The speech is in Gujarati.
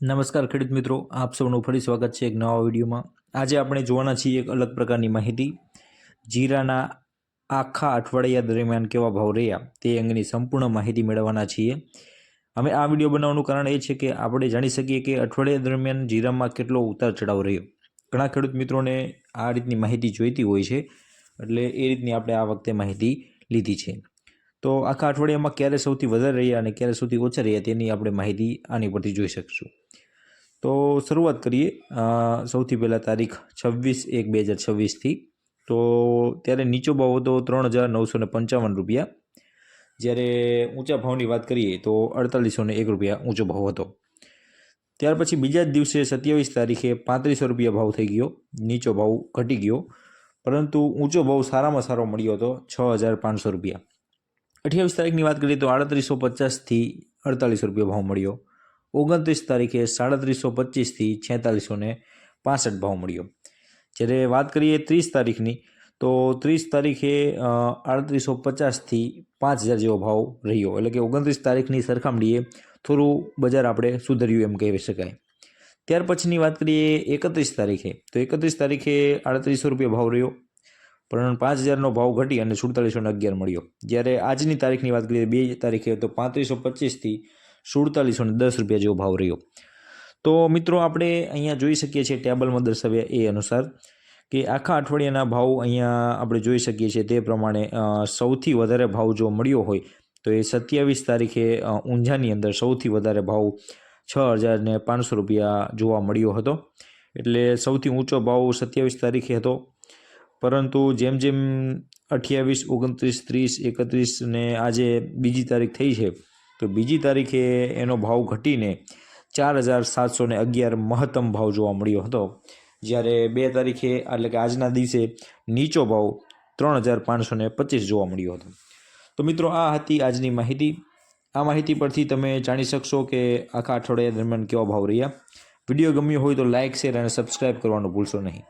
નમસ્કાર ખેડૂત મિત્રો, આપ સૌનું ફરી સ્વાગત છે એક નવા વિડીયોમાં. આજે આપણે જોવાના છીએ એક અલગ પ્રકારની માહિતી. જીરાના આખા અઠવાડિયા દરમિયાન કેવા ભાવ રહ્યા, તે અંગેની સંપૂર્ણ માહિતી મેળવવાના છીએ. અમે આ વીડિયો બનાવવાનું કારણ એ છે કે આપણે જાણી શકીએ કે અઠવાડિયા દરમિયાન જીરામાં કેટલો ઉતાર ચઢાવ રહ્યો. ઘણા ખેડૂત મિત્રોને આ રીતની માહિતી જોઈતી હોય છે, એટલે એ રીતની આપણે આ વખતે માહિતી લીધી છે. તો આખા અઠવાડિયામાં ક્યારે સૌથી વધારે રહ્યા અને ક્યારે સૌથી ઓછા રહ્યા તેની આપણે માહિતી આની પરથી જોઈ શકશું. તો શરૂઆત કરીએ. સૌથી પહેલાં તારીખ છવ્વીસ એક બે હજાર છવ્વીસથી. તો ત્યારે નીચો ભાવ હતો ત્રણ હજાર નવસો ને પંચાવન રૂપિયા. જ્યારે ઊંચા ભાવની વાત કરીએ તો અડતાલીસો ને એક રૂપિયા ઊંચો ભાવ હતો. ત્યાર પછી બીજા જ દિવસે સત્યાવીસ તારીખે પાંત્રીસો રૂપિયા ભાવ થઈ ગયો. નીચો ભાવ ઘટી ગયો. પરંતુ ઊંચો ભાવ સારામાં સારો મળ્યો હતો છ હજાર પાંચસો રૂપિયા. અઠ્યાવીસ તારીખની વાત કરીએ તો આડત્રીસો પચાસથી અડતાલીસો રૂપિયા ભાવ મળ્યો. ઓગણત્રીસ તારીખે સાડત્રીસો પચીસથી છેતાલીસો ને પાસઠ ભાવ મળ્યો. જ્યારે વાત કરીએ ત્રીસ તારીખની, તો ત્રીસ તારીખે આડત્રીસો પચાસથી પાંચ હજાર જેવો ભાવ રહ્યો. એટલે કે ઓગણત્રીસ તારીખની સરખામણીએ થોડું બજાર આપણે સુધર્યું એમ કહી શકાય. ત્યાર પછીની વાત કરીએ એકત્રીસ તારીખે, તો એકત્રીસ તારીખે આડત્રીસો રૂપિયા ભાવ રહ્યો. પણ પાંચ હજારનો ભાવ ઘટી અને સુડતાલીસો ને અગિયાર મળ્યો. જ્યારે આજની તારીખની વાત કરીએ, બે તારીખે તો પાંત્રીસો પચીસથી સુડતાલીસો ને દસ રૂપિયા જેવો ભાવ રહ્યો. તો મિત્રો, આપણે અહીંયા જોઈ શકીએ છીએ, ટેબલમાં દર્શાવ્યા એ અનુસાર કે આખા અઠવાડિયાના ભાવ અહીંયા આપણે જોઈ શકીએ છીએ તે પ્રમાણે સૌથી વધારે ભાવ જો મળ્યો હોય, તો એ સત્યાવીસ તારીખે ઊંઝાની અંદર સૌથી વધારે ભાવ છ હજારને પાંચસો રૂપિયા જોવા મળ્યો હતો. એટલે સૌથી ઊંચો ભાવ સત્યાવીસ તારીખે હતો. પરંતુ જેમ જેમ અઠ્યાવીસ, ઓગણત્રીસ, ત્રીસ, એકત્રીસ ને આજે બીજી તારીખ થઈ છે, તો બીજી તારીખે એનો ભાવ ઘટીને ચાર હજાર સાતસો ને અગિયાર મહત્તમ ભાવ જોવા મળ્યો હતો. જ્યારે બે તારીખે, એટલે કે આજના દિવસે, નીચો ભાવ ત્રણ હજાર પાંચસો ને પચીસ જોવા મળ્યો હતો. તો મિત્રો, આ હતી આજની માહિતી. આ માહિતી પરથી તમે જાણી શકશો કે આખા અઠવાડિયા દરમિયાન કેવા ભાવ રહ્યા. વીડિયો ગમ્યો હોય તો લાઇક શેર અને સબસ્ક્રાઇબ કરવાનું ભૂલશો નહીં.